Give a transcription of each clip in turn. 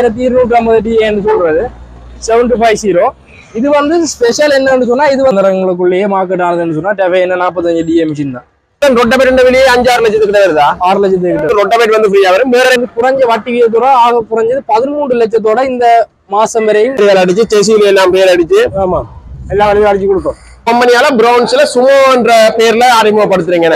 ஏழாயிரத்தி இருநூற்றி ஐம்பது டிஏன்னு சொல்றது. செவன் டூ ஃபைவ் ஜீரோ இது வந்து ஸ்பெஷல் என்னன்னு சொன்னா இது வந்துறவங்களுக்குள்ளேயே மார்க்கெட் ஆனதுன்னு சொன்னா டெஃபை என்ன நாற்பத்தஞ்சு டிஏ மிஷின் தான். ரொட்டபேட் வெளியே அஞ்சு ஆறு லட்சத்துக்கு வருதா. ஆறு லட்சத்துக்கு ரொட்டபேட் வந்து ஃப்ரீயா வரும்? வேற குறைஞ்ச வட்டி விகிதத்தோட ஆக குறைஞ்சது பதிமூன்று லட்சத்தோட இந்த மாசம் வரையும் அடிச்சு செசில எல்லாம் பேர் அடிச்சு. ஆமா. எல்லா வழியும் அடிச்சு கொடுக்கும் கம்பெனியால பிரவுன்ஸ்ல சுமோ என்ற பேர்ல அறிமுகப்படுத்துறீங்க.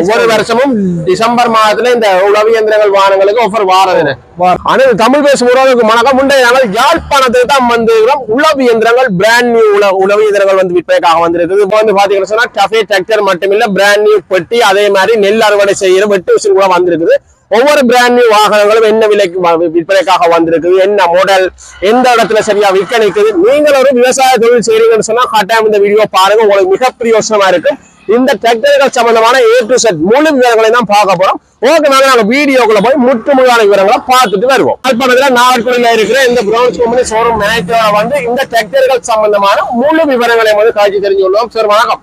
ஒவ்வொரு வருஷமும் டிசம்பர் மாதத்துல இந்த உளவு இயந்திரங்கள் வாகனங்களுக்கு ஆஃபர் வாரது வாரம். ஆனா தமிழ் பேசும் உறவுக்கு வணக்கம். நாங்கள் யாழ்ப்பாணத்துக்கு தான் வந்துக்கிறோம் உளவு இயந்திரங்கள் பிராண்ட் நியூ உளவு இயந்திரங்கள் வந்து விற்பனைக்காக வந்திருக்குது. இப்போ வந்து பாத்தீங்கன்னா சொன்னா கஃபே டிராக்டர் மட்டுமில்ல பிராண்ட் நியூ பெட்டி அதே மாதிரி நெல் அறுவடை செய்யற வெட்டு மிஷின் கூட வந்திருக்குது. ஒவ்வொரு பிராண்ட் நியூ வாகனங்களும் என்ன விலைக்கு விற்பனைக்காக வந்திருக்குது என்ன மாடல் எந்த இடத்துல சரியா விற்க நிற்குது நீங்கள் ஒரு விவசாய தொழில் செய்றீங்கன்னு சொன்னா கட்டாயம் இந்த வீடியோ பாருங்க. உங்களுக்கு மிக பிரயோசனமா இருக்கும். இந்த டிராக்டர்கள் சம்பந்தமான ஏ டு செட் முழு விவரங்களை தான் பார்க்க போறோம். ஓகே நாங்க நாங்க வீடியோக்குள்ள போய் முற்று முழுதான விவரங்களை பார்த்துட்டு வருவோம். யாழ்ப்பாணத்துல நாகர்கோவில இருக்கிற இந்த பிரவுன்ஸ் கம்பெனி ஷோரூம் மேனேஜரோட வந்து இந்த டிராக்டர்கள் சம்பந்தமான முழு விவரங்களை வந்து காட்சி தெரிஞ்சு கொள்வோம் சார் வணக்கம்.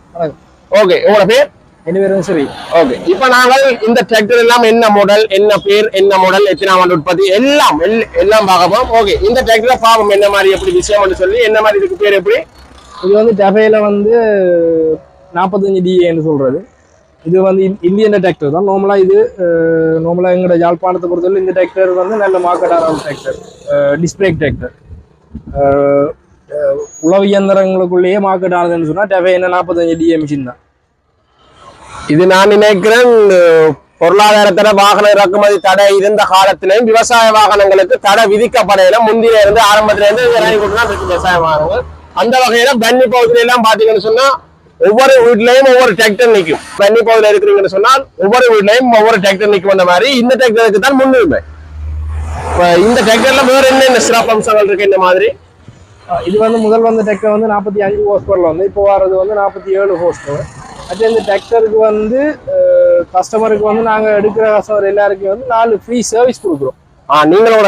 ஓகே உங்களோட பேர்? பேரும் சரி. ஓகே இப்ப நாங்கள் இந்த டிராக்டர் எல்லாம் என்ன மாடல் என்ன பேர் என்ன மாடல் எத்தனாம் ஆண்டு உற்பத்தி எல்லாம் எல்- எல்லாம் பார்க்க ஓகே இந்த டிராக்டரை பாவம் என்ன மாதிரி எப்படி விஷயம் சொல்லி என்ன மாதிரி இதுக்கு பேர் எப்படி? இது வந்து டெஃபைல வந்து நாற்பத்தஞ்சு டிஏன்னு சொல்றது. இது வந்து இந்- இந்தியன் டிராக்டர் தான். நார்மலா இது நார்மலா எங்களோட யாழ்ப்பாணத்தை பொறுத்தவரை இந்த டிராக்டர் வந்து நல்ல மார்க்கெட் ஆன டிராக்டர் டிஸ்பிரேக் டிராக்டர் உழவு இயந்திரங்களுக்குள்ளேயே மார்க்கெட் ஆனதுன்னு சொன்னா டெஃபை என்ன நாற்பத்தஞ்சு டிஏ மிஷின் தான். இது நான் நினைக்கிறேன் அஹ், வாகன இறக்குமதி தடை இருந்த காலத்திலையும் விவசாய வாகனங்களுக்கு தடை விதிக்கப்படையில முந்தில இருந்து ஆரம்பத்துல இருந்து தான் இருக்கு விவசாய வாகனங்கள். அந்த வகையில பன்னி பகுதியில எல்லாம் பாத்தீங்கன்னு சொன்னா ஒவ்வொரு வீட்லயும் ஒவ்வொரு டிராக்டர் நிற்கும் பன்னி பகுதியில இருக்கிறீங்கன்னு சொன்னால் ஒவ்வொரு வீட்லயும் ஒவ்வொரு டிராக்டர் நிற்கும் அந்த மாதிரி. இந்த டிராக்டருக்கு தான் முன்னுரிமை. இப்ப இந்த டிராக்டர்ல வேற என்னென்ன சிறப்பு அம்சங்கள் இருக்கு இந்த மாதிரி? இது வந்து முதல் வந்த டிராக்டர் வந்து நாற்பத்தி அஞ்சு ஹோஸ் பவர்ல வந்து இப்போ வர்றது வந்து நாற்பத்தி ஏழு ஹோஸ் பவர் அடுத்து இந்த டிராக்டருக்கு வந்து கஸ்டமருக்கு வந்து நாங்கள் எடுக்கிற கஸ்டமர் எல்லாருக்கும் வந்து நாலு ஃப்ரீ சர்வீஸ் கொடுக்குறோம். ஆஹ் நீங்களோட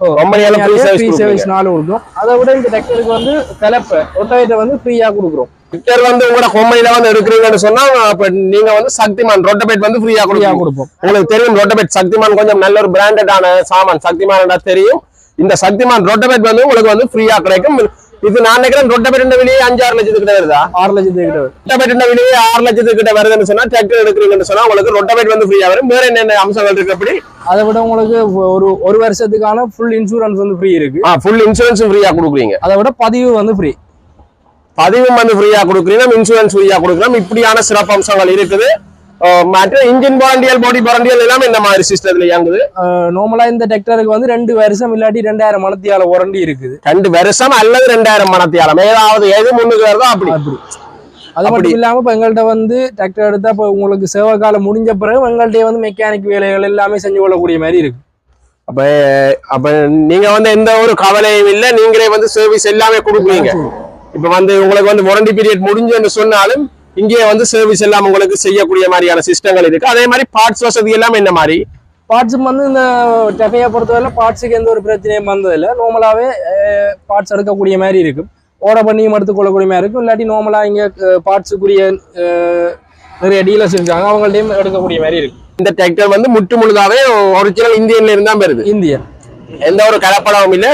கம்பெனியால ஃப்ரீ ஃப்ரீ சர்வீஸ் சர்வீஸ் நாலு கொடுக்கும் அதை விட இந்த டிராக்டருக்கு வந்து கலப்பை. ரொட்டாவேட்டை வந்து ஃப்ரீயாக கொடுக்குறோம். டிராக்டர் வந்து உங்களோட கம்பெனில வந்து எடுக்கிறீங்கன்னு சொன்னா அப்ப நீங்க வந்து சக்திமான் ரொட்டபேட் வந்து ஃப்ரீயா ஃப்ரீயாக கொடுப்பீங்க. கொடுப்போம். உங்களுக்கு தெரியும் ரொட்டபேட் சக்திமான் கொஞ்சம் நல்ல ஒரு பிராண்டடான சாமான். சக்திமான் தெரியும். இந்த சக்திமான் ரொட்டபேட் வந்து உங்களுக்கு வந்து ஃப்ரீயா கிடைக்கும். இது நான் நினைக்கிறேன் ரொட்டபேட் வெளியே அஞ்சு ஆறு லட்சத்துக்கு கிட்ட வருதா? ஆறு லட்சத்துக்கு கிட்ட வெளியே ஆறு லட்சத்துக்கு கிட்ட வருதுன்னு சொன்னா டிராக்டர் எடுக்கிறீங்கன்னு சொன்னா உங்களுக்கு ரொட்டபேட் வந்து ஃப்ரீயா வரும். வேற என்னென்ன அம்சங்கள் இருக்கு அப்படி? அதை விட உங்களுக்கு ஒரு ஒரு வருஷத்துக்கான ஃபுல் இன்சூரன்ஸ் வந்து ஃப்ரீ இருக்கு. ஃபுல் இன்சூரன்ஸ் ஃப்ரீயா கொடுக்குறீங்க. அதை விட பதிவு வந்து ஃப்ரீ பதிவும் வந்து ஃப்ரீயா கொடுக்குறீங்க இன்சூரன்ஸ் ஃப்ரீயா கொடுக்குறோம். இப்படியான சிறப்பு அம்சங்கள் இருக்குது. மற்ற இன்ஜின் வாரண்டியல் பாடி வாரண்டியல் எல்லாம் இந்த மாதிரி சிஸ்டத்துல இயங்குது. நார்மலா இந்த டிராக்டருக்கு வந்து ரெண்டு வருஷம் இல்லாட்டி ரெண்டாயிரம் மணத்தியால உரண்டி இருக்குது. ரெண்டு வருஷம் அல்லது ரெண்டாயிரம் மணத்தியாலம். ஏதாவது எது முன்னுக்கு வருதோ அப்படி. அப்படி. அது. மட்டும் இல்லாம இப்ப எங்கள்கிட்ட வந்து டிராக்டர் எடுத்தா இப்ப உங்களுக்கு சேவை காலம் முடிஞ்ச பிறகு எங்கள்கிட்ட வந்து மெக்கானிக் வேலைகள் எல்லாமே செஞ்சு கொள்ளக்கூடிய மாதிரி இருக்கு. அப்ப அப்ப நீங்க வந்து எந்த ஒரு கவலையும் இல்ல. நீங்களே வந்து சர்வீஸ் எல்லாமே கொடுக்குறீங்க இப்ப வந்து உங்களுக்கு வந்து வாரண்டி பீரியட் முடிஞ்சுன்னு சொன்னாலும் இங்கேயே வந்து சர்வீஸ் எல்லாம் உங்களுக்கு செய்யக்கூடிய மாதிரியான சிஸ்டங்கள் இருக்கு. அதே மாதிரி பார்ட்ஸ் வசதி எல்லாம் என்ன மாதிரி? பார்ட்ஸும் வந்து இந்த டெஃபையை பொறுத்தவரை பார்ட்ஸுக்கு எந்த ஒரு பிரச்சனையும் வந்ததில்லை. நார்மலாவே பார்ட்ஸ் எடுக்கக்கூடிய மாதிரி இருக்கும். ஆர்டர் பண்ணியும் எடுத்துக்கொள்ளக்கூடிய மாதிரி இருக்கும். இல்லாட்டி நார்மலா இங்க பார்ட்ஸுக்குரிய நிறைய டீலர்ஸ் இருக்காங்க. அவங்கள்ட்டையும் எடுக்கக்கூடிய மாதிரி இருக்கு இந்த டிராக்டர் வந்து முற்று முழுதாவே ஒரிஜினல் இந்தியன்ல இருந்தா வருது. இந்தியன். எந்த ஒரு கலப்படமும் இல்ல.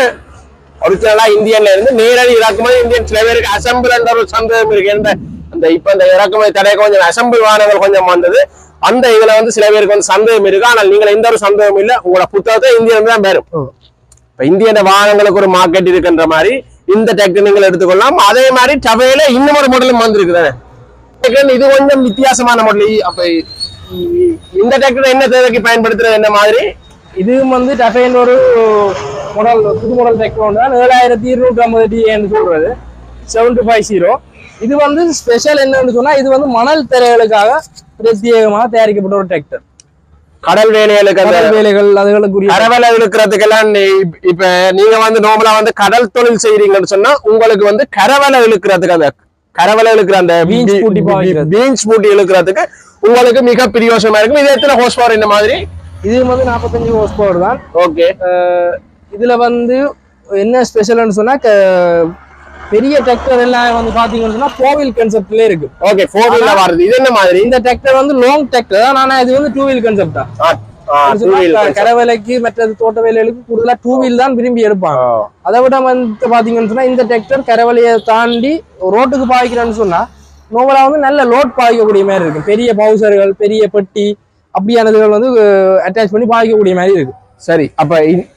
ஒரிஜினலா இந்தியன்ல இருந்து நேரடி இறக்குமதி இந்தியன் சில பேருக்கு அசம்பிள் என்ற ஒரு சந்தேகம் இருக்கு. என்ற அந்த இப்ப இந்த இறக்குமதி தடை கொஞ்சம் அசம்பிள் வாகனங்கள் கொஞ்சம் வந்தது. அந்த இதுல வந்து சில பேருக்கு வந்து சந்தேகம் இருக்கு. ஆனால் நீங்கள் எந்த ஒரு சந்தேகம் இல்ல. உங்களோட புத்தகத்தை இந்தியன் தான் பேரும் ஓ. இப்ப இந்தியன் வாகனங்களுக்கு ஒரு மார்க்கெட் இருக்குன்ற மாதிரி இந்த டிராக்டர் நீங்கள் எடுத்துக்கொள்ளலாம். அதே மாதிரி டவையில இன்னும் ஒரு மாடலும் வந்திருக்குதானே இது கொஞ்சம் வித்தியாசமான மாடல் அப்ப இந்த டிராக்டர் என்ன தேவைக்கு பயன்படுத்துறது? என்ன மாதிரி? இதுவும் வந்து டஃபைன் ஒரு மாடல் புது மாடல் டிராக்டர் ஒன்று தான். ஏழாயிரத்தி இருநூற்றி ஐம்பது டிஏன்னு சொல்றது. செவன் டூ ஃபைவ் ஜீரோ இது வந்து ஸ்பெஷல் என்னன்னு சொன்னா இது வந்து மணல் திரைகளுக்காக பிரத்யேகமாக தயாரிக்கப்பட்ட ஒரு டிராக்டர் கடல் வேலைகளுக்கு கடல் வேலைகள் அதுகளுக்குரிய கடவுளை இழுக்கிறதுக்கெல்லாம் இப்ப நீங்க வந்து நார்மலா வந்து கடல் தொழில் செய்றீங்கன்னு சொன்னா உங்களுக்கு வந்து கரவலை இழுக்கிறதுக்கு அந்த கரவலை இழுக்கிற அந்த. பீன்ஸ் பூட்டி இழுக்கிறதுக்கு உங்களுக்கு மிக பிரியோசனமா இருக்கும். இது எத்தனை ஹோஸ் பவர் இந்த மாதிரி? இது வந்து நாற்பத்தஞ்சு ஹோஸ் பவர் தான். ஓகே இதுல வந்து என்ன ஸ்பெஷல்னு சொன்னா பெரிய டிராக்டர் எல்லாம் வந்து பாத்தீங்கன்னு சொன்னா கோவில் கன்செப்ட்ல இருக்கு. ஓகே ஃபோர் வீலர் வருது. இது என்ன மாதிரி? இந்த டிராக்டர் வந்து லாங் டிராக்டர் ஆனா இது வந்து டூ வீல் கன்செப்ட். கரவேலைக்கு மற்றது தோட்ட வேலைகளுக்கு கூடுதலா டூ வீல் தான் விரும்பி எடுப்பாங்க. அதை விட வந்து பாத்தீங்கன்னு சொன்னா இந்த டிராக்டர் கரவலையை தாண்டி ரோட்டுக்கு பாய்க்கிறேன்னு சொன்னா நோவலா வந்து நல்ல லோட் பாய்க்கக்கூடிய மாதிரி இருக்கும். பெரிய பவுசர்கள் பெரிய பெட்டி அப்படியானதுகள் வந்து அட்டாச் பண்ணி பாய்க்கக்கூடிய மாதிரி இருக்கு சரி அப்ப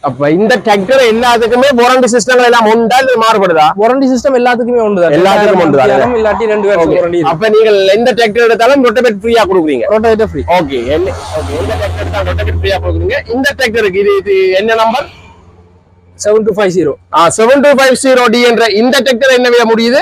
அப்ப இந்த டிராக்டர் எல்லாத்துக்குமே வாரண்டி சிஸ்டங்கள் எல்லாம் உண்டா இல்ல மாறுபடுதா? வாரண்டி சிஸ்டம் எல்லாத்துக்குமே உண்டு எல்லாத்துக்கும் உண்டு இல்லாட்டி ரெண்டு வாரண்டி அப்ப நீங்கள் எந்த டிராக்டர் எடுத்தாலும் ரொட்டபெட் ஃப்ரீயா கொடுக்குறீங்க. ரோட்டோவேட்டர் ஃப்ரீ ஓகே என்ன? ஓகே எந்த டிராக்டர் எடுத்தாலும் ரொட்டபெட் ஃப்ரீயா கொடுக்குறீங்க. இந்த டிராக்டருக்கு இது இது என்ன number seven two five zero seven two five zero D என்ற இந்த டிராக்டர் என்ன விலை முடியுது?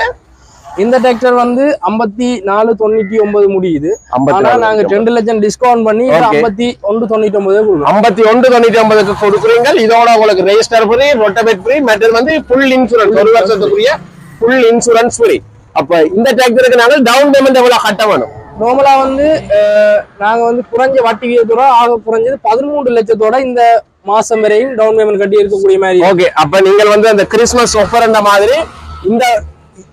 இந்த டிராக்டர் வந்து ஐம்பத்தி நாலு தொண்ணூத்தி ஒன்பது முடியுது. ஆனா நாங்க ரெண்டு லட்சம் டிஸ்கவுண்ட் பண்ணி. ஐம்பத்தி ஒன்று தொண்ணூத்தி ஒன்பது ஐம்பத்தி ஒன்று தொண்ணூத்தி ஒன்பதுக்கு கொடுக்குறீங்க இதோட உங்களுக்கு ரெஜிஸ்டர் ஃப்ரீ ரொட்டபெட் ஃப்ரீ மற்றது வந்து ஃபுல் இன்சூரன்ஸ் ஒரு வருஷத்துக்குரிய ஃபுல் இன்சூரன்ஸ் ஃப்ரீ அப்ப இந்த டிராக்டருக்கு நாங்கள் டவுன் பேமெண்ட் எவ்வளவு கட்ட வேணும்? நார்மலா வந்து நாங்க வந்து குறைஞ்ச வட்டி விகிதத்தோட ஆக குறைஞ்சது பதிமூன்று லட்சத்தோட இந்த மாசம் வரையும் டவுன் பேமெண்ட் கட்டி இருக்கக்கூடிய மாதிரி. ஓகே அப்ப நீங்கள் வந்து அந்த கிறிஸ்மஸ் ஆஃபர் அந்த மாதிரி இந்த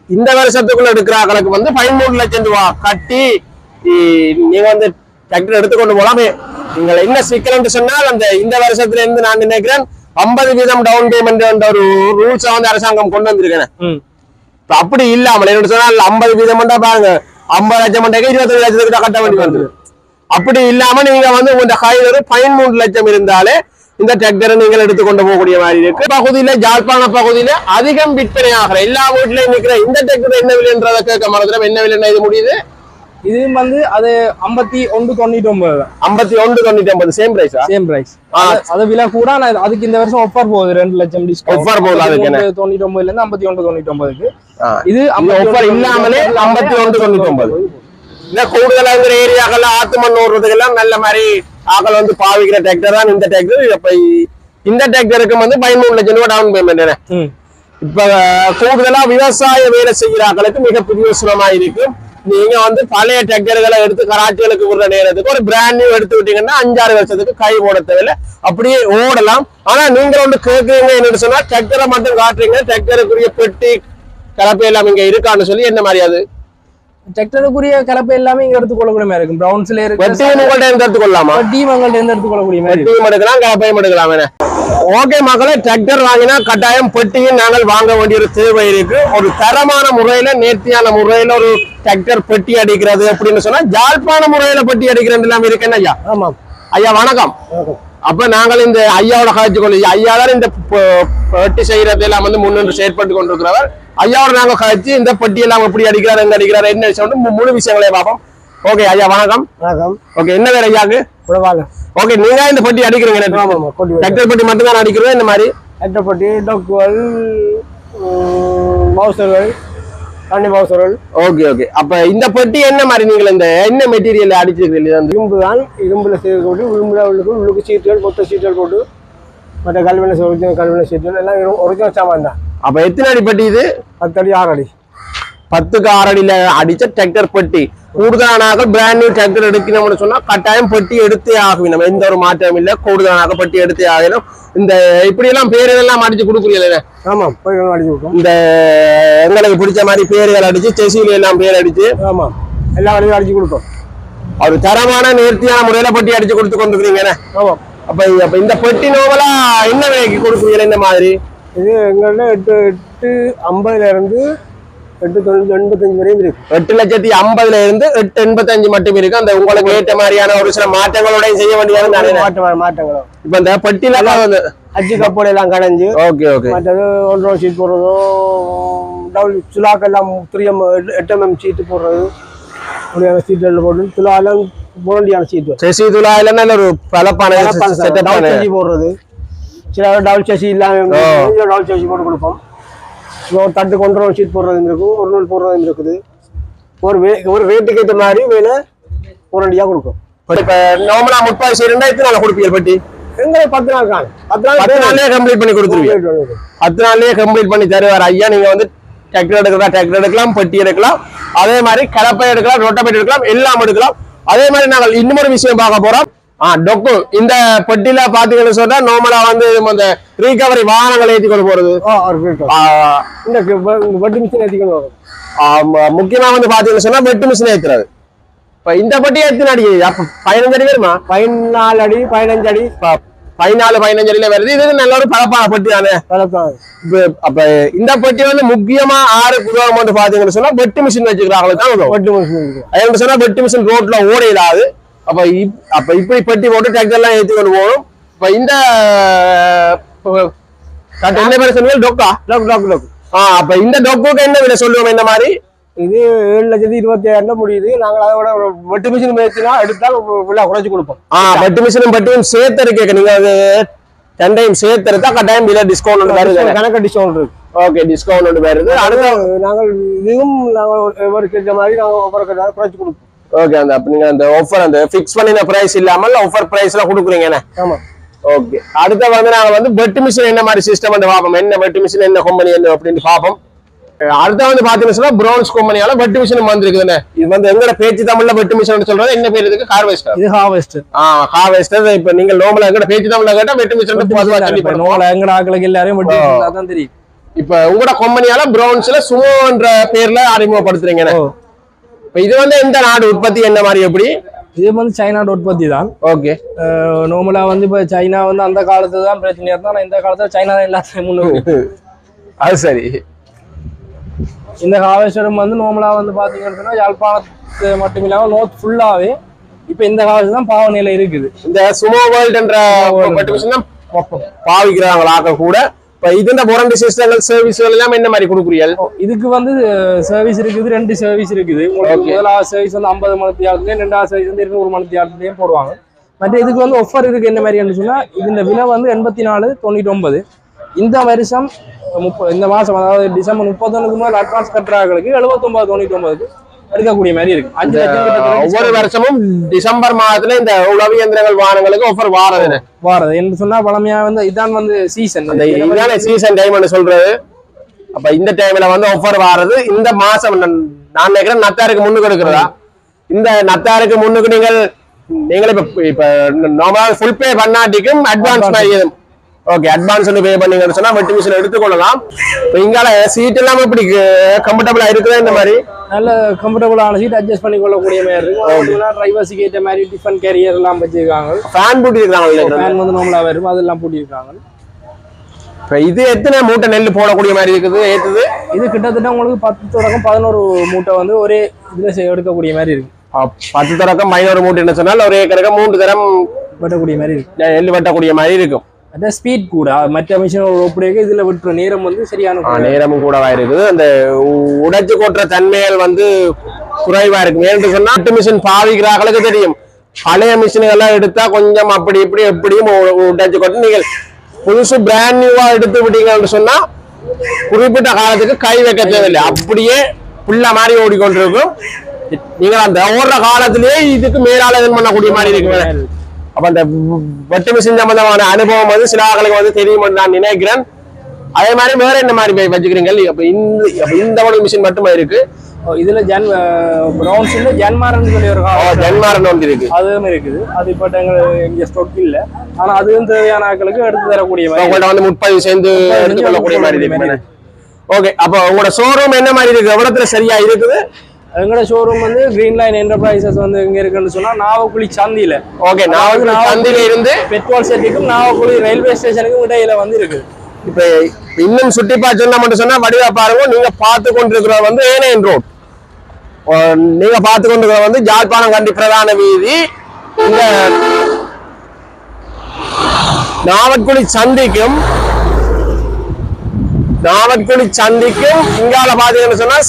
இந்த வருஷத்துக்குள்ள எடுக்கிறாங்களுக்கு வந்து பதிமூணு லட்சம் ரூபாய் கட்டி நீங்க வந்து டிராக்டர் எடுத்துக்கொண்டு போலாமே. நீங்கள் என்ன சிக்கல் சொன்னால் அந்த இந்த வருஷத்துல இருந்து நான் நினைக்கிறேன் ஐம்பது வீதம் டவுன் பேமெண்ட் என்ற ஒரு ரூல்ஸை வந்து அரசாங்கம் கொண்டு வந்திருக்கேன். இப்ப அப்படி இல்லாமல் என்ன சொன்னால் ஐம்பது வீதம் பாருங்க ஐம்பது லட்சம் மட்டும் இருபத்தஞ்சு லட்சத்துக்கு கட்ட வேண்டி வந்து அப்படி இல்லாம நீங்க வந்து உங்க கையில் ஒரு பதிமூன்று லட்சம் இருந்தாலே இந்த டிராக்டரை நீங்கள் எடுத்துக்கொண்டு போகக்கூடிய மாதிரி இருக்கு. பகுதியில ஜாழ்ப்பாண பகுதியில அதிகம் விற்பனை ஆகிற எல்லா வீட்லயும் நிக்கிற இந்த டிராக்டர் என்ன விலைன்றதை கேட்க மறந்துடும். என்ன விலைன்னா இது முடியுது? இது வந்து அது ஐம்பத்தி ஒன்று தொண்ணூத்தி ஒன்பது ஐம்பத்தி ஒன்று தொண்ணூத்தி ஐம்பது சேம் பிரைஸா சேம் பிரைஸ். அது விலை கூட அதுக்கு இந்த வருஷம் ஆஃபர் போகுது ரெண்டு லட்சம் Offer போகுது அதுக்கு? டிஸ்கவுண்ட் தொண்ணூத்தி ஒன்பதுல இருந்து ஐம்பத்தி ஒன்று தொண்ணூத்தி ஒன்பதுக்கு இது offer இல்லாமலே 51.99. இந்த கூடுதலாங்கிற ஏரியாக்கள்ல ஆத்து மண் ஓடுறதுக்கெல்லாம் நல்ல மாதிரி ஆக்கள் வந்து பாவிக்கிற டிராக்டர் தான் இந்த டிராக்டர் இப்ப இந்த டிராக்டருக்கு வந்து பதிமூணு லட்சம் ரூபாய் டவுன் பேமெண்ட். இப்ப கூடுதலா விவசாய வேலை செய்கிற ஆக்களுக்கு மிகப்பெரிய சுலமா இருக்கு நீங்க வந்து பழைய டிராக்டர்களை எடுத்து கராச்சிகளுக்கு விடுற நேரத்துக்கு ஒரு பிராண்ட் நியூ எடுத்து விட்டீங்கன்னா அஞ்சாறு வருஷத்துக்கு கை ஓட தேவையில்ல. அப்படியே ஓடலாம். ஆனா நீங்க ஒன்று கேட்குறீங்க என்னன்னு சொன்னா டிராக்டரை மட்டும் காட்டுறீங்க. டிராக்டருக்குரிய பெட்டி கலப்பை எல்லாம் இங்க இருக்கான்னு சொல்லி என்ன மாதிரி அது? டிராக்டருக்குரிய கலப்பை எல்லாமே இங்க எடுத்துக்கொள்ளக்கூடிய இருக்கும். பிரவுன்ஸ்ல இருக்கு. வெட்டியும் உங்கள்ட்ட இருந்து எடுத்துக்கொள்ளலாமா? டீம் எங்கள்ட்ட இருந்து எடுத்துக்கொள்ளக்கூடிய மாதிரி. பெட்டியும் எடுக்கலாம் கலப்பையும் எடுக்கலாம் வேணே ஓகே மக்களே டிராக்டர் வாங்கினா கட்டாயம் பெட்டியும் நாங்கள் வாங்க வேண்டிய ஒரு தேவை இருக்கு. ஒரு தரமான முறையில நேர்த்தியான முறையில ஒரு டிராக்டர் பெட்டி அடிக்கிறது அப்படின்னு சொன்னா ஜாழ்ப்பாண முறையில பெட்டி அடிக்கிறது எல்லாம் இருக்குன்னு ஐயா? ஆமாம். ஐயா வணக்கம். அப்ப நாங்கள் இந்த ஐயாவோட காய்ச்சி கொண்டு ஐயா தான் இந்த பெட்டி செய்யறது எல்லாம் வந்து முன்னின்று செயற்பட்டு கொண்டிருக்கிறவர். ஐயாவோட நாங்க காய்ச்சி இந்த பெட்டி எல்லாம் எப்படி அடிக்கிறார் எங்க அடிக்கிறார் என்ன விஷயம் முழு விஷயங்களே பார்ப்போம். ஓகே ஐயா வணக்கம். வணக்கம். ஓகே என்ன வேற ஐயாக்கு ஓகே நீங்க இந்த பெட்டி அடிக்கிறீங்க டிராக்டர் பெட்டி மட்டும் தான் அடிக்கிறோம் இந்த மாதிரி டொக்குவல் பவுசர்கள் தண்ணி பவுசர்கள் ஓகே ஓகே. அப்ப இந்த பெட்டி என்ன மாதிரி நீங்கள் இந்த என்ன மெட்டீரியல் அடிச்சிருக்கீங்க இரும்பு தான் இரும்புல சேர்க்கப்பட்டு இரும்புல உள்ளுக்கு உள்ளுக்கு சீட்டுகள் மொத்த சீட்டுகள் போட்டு மற்ற கல்வென ஒரிஜினல் கல்வென சீட்டுகள் எல்லாம் ஒரிஜினல் சாமான் தான். அப்ப எத்தனை அடி பெட்டி இது? பத்து அடி ஆறு அடி பத்துக்கு ஆறு அடியில அடிச்ச டிராக்டர் பெட்டி. கூடுதலானாக பிராண்ட் நியூ டிராக்டர் எடுக்கணும்னு சொன்னா கட்டாயம் பெட்டி எடுத்தே ஆகும் நம்ம எந்த ஒரு மாற்றம் இல்ல. கூடுதலானாக பெட்டி எடுத்தே ஆகணும். இந்த இப்படி எல்லாம் பேர்கள் எல்லாம் அடிச்சு கொடுக்குறீங்களே ஆமாம் போய் அடிச்சு கொடுக்கும் இந்த எங்களுக்கு பிடிச்ச மாதிரி பேர்கள் அடிச்சு செசில எல்லாம் பேர் அடிச்சு ஆமாம் எல்லா வழியும் அடிச்சு கொடுக்கும் ஒரு தரமான நேர்த்தியான முறையில பெட்டி அடிச்சு கொடுத்து கொண்டுக்கிறீங்க ஆமாம் அப்ப அப்ப இந்த பெட்டி நோவலா என்ன விலைக்கு கொடுக்குறீங்க இந்த மாதிரி? இது எங்கள்கிட்ட எட்டு எட்டு ஐம்பதுல இருந்து எட்டு தொண்ணூத்தி எண்பத்தஞ்சு வரையும் இருக்கு. எட்டு லட்சத்தி ஐம்பதுல இருந்து எட்டு எண்பத்தஞ்சு மட்டும் இருக்கு. அந்த உங்களுக்கு ஏற்ற மாதிரியான ஒரு சில மாற்றங்களோடையும் செய்ய வேண்டியது நிறைய மாற்ற மாற்றங்களும். இப்ப இந்த பெட்டில அச்சு கப்போட எல்லாம் கடைஞ்சு ஓகே ஓகே. மற்றது ஒன்றரை சீட் போடுறதோ டபுள் சுலாக்கெல்லாம் த்ரீ எம் எட்டு எம்எம் சீட்டு போடுறது. அப்படியான சீட்டுகள் போட்டு சுலாலாம் போரண்டியான சீட்டு. செசி துலா இல்லைன்னா ஒரு பலப்பான போடுறது. சில டபுள் சேசி இல்லாமல் டபுள் சேசி போட்டு கொடுப்போம். ஒரு தட்டு கொண்டரை சீட் போடுறதும் இருக்கும் ஒரு நூல் போடுறதும் இருக்குது. ஒரு வே ஒரு ரேட்டுக்கு ஏற்ற மாதிரி வேலை போரண்டியாக கொடுக்கும். இப்ப நார்மலா முப்பது சீ ரெண்டாயிரத்தி நாலு கொடுப்பீங்க பெட்டி? எங்க பத்து நாள் காணும் பத்து நாள் பத்து நாள்லயே கம்ப்ளீட் பண்ணி கொடுத்துருவீங்க. பத்து நாள்லயே கம்ப்ளீட் பண்ணி தருவார். ஐயா நீங்க வந்து டிராக்டர் எடுக்கலாம் டிராக்டர் எடுக்கலாம் பெட்டி எடுக்கலாம். அதே மாதிரி கலப்பை எடுக்கலாம் ரொட்டபெட் எடுக்கலாம் எல்லாம் எடுக்கலாம். அதே மாதிரி நாங்கள் இன்னொரு விஷயம் பார்க்க போறோம். ஆ டொக்கு. இந்த பெட்டியில பாத்தீங்கன்னு சொன்னா நார்மலா வந்து இந்த ரீகவரி வாகனங்கள் ஏற்றி கொண்டு போறது. இந்த வட்டி மிஷின் ம- முக்கியமா வந்து பாத்தீங்கன்னு சொன்னா வெட்டு மிஷின் ஏத்துறது. இப்ப இந்த பட்டி எத்தனை அடி அப்ப பதினஞ்சு அடி வருமா? பதினாலு அடி பதினஞ்சு அடி. பதினாலு பதினஞ்சு அடியில வருது. இது நல்ல ஒரு பரப்பான பட்டி தானே? அப்ப இந்த பட்டி வந்து முக்கியமா ஆறு வந்து பாத்தீங்கன்னு சொன்னா வெட்டு மிஷின் வச்சுக்கிறாங்களே தான் இருக்கு. அது சொன்னா வெட்டு மிஷின் ரோட்ல ஓட இல்லாது அப்ப இப்- அப்ப இப்படி பெட்டி போட்டு டிராக்டர் எல்லாம் ஏத்தி கொண்டு போகணும். இப்ப இந்த என்ன பேர் சொன்னீங்க டொக்கா? லோக்கு லோக்கு லோக்கு ஆ அப்ப இந்த டொக்குக்கு என்ன விலை சொல்லுவோம் இந்த மாதிரி? இது ஏழு லட்சத்தி இருபத்தி ஏழு முடியுது நாங்கள் அதோட வெட்டு மிஷின் முயற்சினா எடுத்தால் விழா குறைச்சு கொடுப்போம். ஆ வெட்டு மிஷினும் பட்டியும் சேர்த்து கேட்க நீங்க அது ரெண்டையும் சேர்த்து எடுத்தா கட்டாயம் விலை டிஸ்கவுண்ட் வருது கணக்கு டிஸ்கவுண்ட் இருக்கு. ஓகே டிஸ்கவுண்ட் வருது அடுத்த நாங்கள் இதுவும் நாங்கள் ஒவ்வொரு கேட்ட மாதிரி நாங்கள் ஒவ்வொரு குறைச்சு கொடுப்போம். ஓகே அந்த நீங்க அந்த ஆஃபர் அந்த ஃபிக்ஸ் பண்ணின பிரைஸ் இல்லாமல் ஆஃபர் பிரைஸ்ல கொடுக்குறீங்க என்ன? ஆமா. ஓகே அடுத்த வந்து நாங்க வந்து வெட்டு மிஷின் என்ன மாதிரி சிஸ்டம் வந்து பார்ப்போம். என்ன வெட்டு மிஷின் என்ன கம்பெனி என்ன அப்படின்னு பார்ப்போம். அடுத்த வந்து பாத்தீங்கன்னா ப்ரௌன்ஸ் கம்பெனியால வெட்டு மிஷின் வந்திருக்குதுன்னு இது வந்து எங்கட பேச்சு தமிழ்ல வெட்டு மிஷின் சொல்றது. என்ன பேர் இதுக்கு? ஹார்வெஸ்டர் இது ஹார்வெஸ்ட் ஆ ஹார்வெஸ்டர் இப்ப நீங்க நோமல எங்கட பேச்சு தமிழ்ல கேட்டா வெட்டு மிஷின் பொதுவா சொல்லி நோமல எங்கட ஆக்களுக்கு எல்லாரையும் வெட்டி தான் தெரியும். இப்ப உங்களோட கம்பெனியால ப்ரௌன்ஸ்ல சுமோன்ற பேர்ல அறிமுகப்படுத்துறீங்க ஓ. இப்ப இது வந்து எந்த நாடு உற்பத்தி என்ன மாதிரி எப்படி? இது வந்து சைனாட உற்பத்தி தான். ஓகே. நோமலா வந்து இப்ப சைனா வந்து அந்த காலத்துல தான் பிரச்சனையா இருந்தா இந்த காலத்துல சைனா தான் எல்லாத்தையும் முன்னுக்கு. அது சரி. இந்த ஹார்வெஸ்டரும் வந்து நோமலா வந்து பாத்தீங்கன்னு யாழ்ப்பாணத்து மட்டும் இல்லாம நோர்த் ஃபுல்லாவே இப்ப இந்த ஹார்வெஸ்ட் தான் பாவனையில இருக்குது. இந்த சுமோ வேர்ல்ட் என்ற வெட்டு மிஷின் தான் பாவிக்கிறாங்களா கூட. இப்ப இதுன்ற வாரண்டி சிஸ்டங்கள் சர்வீஸ்கள் எல்லாம் என்ன மாதிரி கொடுக்குறீங்க இதுக்கு வந்து சர்வீஸ் இருக்குது ரெண்டு சர்வீஸ் இருக்குது. உங்களுக்கு முதலாவது சர்வீஸ் வந்து ஐம்பது மணி ரெண்டாவது சர்வீஸ் வந்து இருநூறு மணி ஆளுலையும் போடுவாங்க. மற்ற இதுக்கு வந்து ஆஃபர் இருக்கு என்ன மாதிரி சொன்னா இந்த விலை வந்து எண்பத்தி நாலு தொண்ணூற்றி ஒன்பது இந்த வருஷம் முப்ப இந்த மாசம் அதாவது டிசம்பர் முப்பத்தொன்னுக்கு முதல் அட்வான்ஸ் கட்டுறாங்களுக்கு எழுபத்தொன்பது தொண்ணூற்றி ஒன்பதுக்கு எடுக்கக்கூடிய மாதிரி இருக்கு. அஞ்சு லட்சம் ஒவ்வொரு வருஷமும் டிசம்பர் மாதத்துல இந்த உளவு இயந்திரங்கள் வாகனங்களுக்கு ஆஃபர் வாரது வாரது. என்று சொன்னா பழமையா வந்து இதான் வந்து சீசன் இந்த இதான சீசன் டைம் சொல்றது. அப்ப இந்த டைம்ல வந்து ஆஃபர் வாரது. இந்த மாசம் நான் நான் நினைக்கிறேன் நத்தாருக்கு முன்னுக்கு எடுக்கிறதா? இந்த நத்தாருக்கு முன்னுக்கு நீங்கள் நீங்கள் இப்ப இப்ப நார்மலா ஃபுல் பே பண்ணாட்டிக்கும் அட்வான்ஸ் மாதிரி ஓகே அட்வான்ஸ் வந்து பே பண்ணீங்கன்னு சொன்னா வெட்டு மிஷின் எடுத்துக்கொள்ளலாம். இப்ப இங்கால சீட் எல்லாம் இப்படி கம்ஃபர்டபுளா இருக்குதா இந்த மாதிரி? நல்ல கம்ஃபர்டபுளான சீட் அட்ஜஸ்ட் பண்ணி கொள்ளக்கூடிய மாதிரி இருக்கும். டிரைவர்ஸுக்கு ஏற்ற மாதிரி டிஃபன் கேரியர் எல்லாம் வச்சிருக்காங்க. ஃபேன் பூட்டி இருக்காங்க ஃபேன் வந்து நார்மலா வரும் அதெல்லாம் பூட்டியிருக்காங்க. இப்ப இது எத்தனை மூட்டை நெல் போடக்கூடிய மாதிரி இருக்குது? ஏத்துது? இது கிட்டத்தட்ட உங்களுக்கு பத்து தொடக்கம் பதினோரு மூட்டை வந்து ஒரே இதுல எடுக்கக்கூடிய மாதிரி இருக்கு. பத்து தரக்கம் மைனூறு மூட்டை என்ன சொன்னால் ஒரு ஏக்கருக்கு மூன்று தரம் வெட்டக்கூடிய மாதிரி இருக்கு. நெல் வெட்டக்கூடிய மாதிரி இருக்கும். அதான் ஸ்பீட் கூட. மற்ற மிஷின் ஒப்படைக்க இதுல விட்டுற நேரம் வந்து சரியான நேரமும் கூடவா இருக்குது அந்த உடைச்சு கொட்டுற தன்மைகள் வந்து குறைவா இருக்கு. ஏன்னு சொன்னா மிஷின் பாவிக்கிறார்களுக்கு தெரியும். பழைய மிஷின்கள் எல்லாம் எடுத்தா கொஞ்சம் அப்படி இப்படி எப்படியும் உடைச்சு கொட்டு நீங்கள் புதுசு பிராண்ட் நியூவா எடுத்து விட்டீங்கன்னு சொன்னா குறிப்பிட்ட காலத்துக்கு கை வைக்க தேவையில்லை. அப்படியே புள்ள மாதிரி ஓடிக்கொண்டிருக்கும். நீங்கள் அந்த ஓடுற காலத்திலேயே இதுக்கு மேலால இது பண்ணக்கூடிய மாதிரி இருக்கு. அப்ப அந்த வெட்டு மிஷின் சம்பந்தமான அனுபவம் வந்து சில ஆட்களுக்கு வந்து தெரியும்னு நான் நினைக்கிறேன். அதே மாதிரி வேற என்ன மாதிரி வச்சுக்கிறீங்க? அப்ப இந்த இந்த மாடல் மிஷின் மட்டுமா இருக்கு? இதுல ஜன் ப்ரௌன்ஸ்ல ஜன்மாரன் சொல்லி ஒரு ஜென்மாரன் வந்து இருக்கு. அதுவும் இருக்குது. அது இப்போ எங்களுக்கு இங்க ஸ்டாக் இல்ல. ஆனா அதுவும் தேவையான ஆட்களுக்கு எடுத்து தரக்கூடிய மாதிரி. உங்கள்ட்ட வந்து முப்பது சேர்ந்து எடுத்துக்கொள்ளக்கூடிய மாதிரி ஓகே அப்ப உங்களோட ஷோரூம் என்ன மாதிரி இருக்கு? எவ்வளத்துல சரியா இருக்குது? எங்களோட ஷோரூம் வந்து கிரீன் லைன் என்டர்பிரைசஸ் வந்து எங்க இருக்குன்னு சொன்னா நாவக்குழி சந்தியில. ஓகே வந்து சந்தையில இருந்து பெட்ரோல் செட்டுக்கும் நாவக்குழி ரயில்வே ஸ்டேஷனுக்கும் இடையில வந்து இருக்கு. இப்ப இன்னும் சுட்டி பார்த்து சொன்னா மட்டும் சொன்னா வடிவா பாருங்க. நீங்க பார்த்து கொண்டிருக்கிற வந்து ஏனையன் ரோட் நீங்க பார்த்து கொண்டிருக்கிற வந்து ஜாழ்ப்பாணம் கண்டி பிரதான வீதி. இந்த நாவற்குழி சந்திக்கும் நாவற்குழி சந்திக்கும் இங்கால பாத்தீங்கன்னு சொன்னா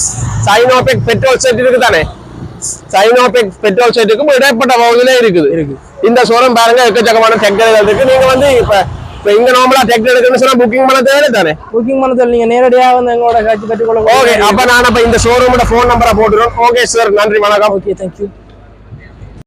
சைனோபெக் பெட்ரோல் செட் இருக்கு தானே? சைனோபெக் பெட்ரோல் செட்டுக்கும் இடைப்பட்ட பகுதியிலே இருக்குது. இருக்கு. இந்த சோரம் பாருங்க எக்கச்சக்கமான டெக்டர்கள் இருக்கு. நீங்க வந்து இப்ப இப்ப இங்க நார்மலா டெக்டர் எடுக்கணும்னு சொன்னா புக்கிங் பண்ண தேவை தானே? புக்கிங் பண்ணதில் நீங்க நேரடியாக வந்து எங்களோட காட்சி கட்டிக்கொள்ள ஓகே அப்ப நான் அப்ப இந்த ஷோரூமோட ஃபோன் நம்பரை போட்டுருவோம் ஓகே சார் நன்றி வணக்கம். Okay thank you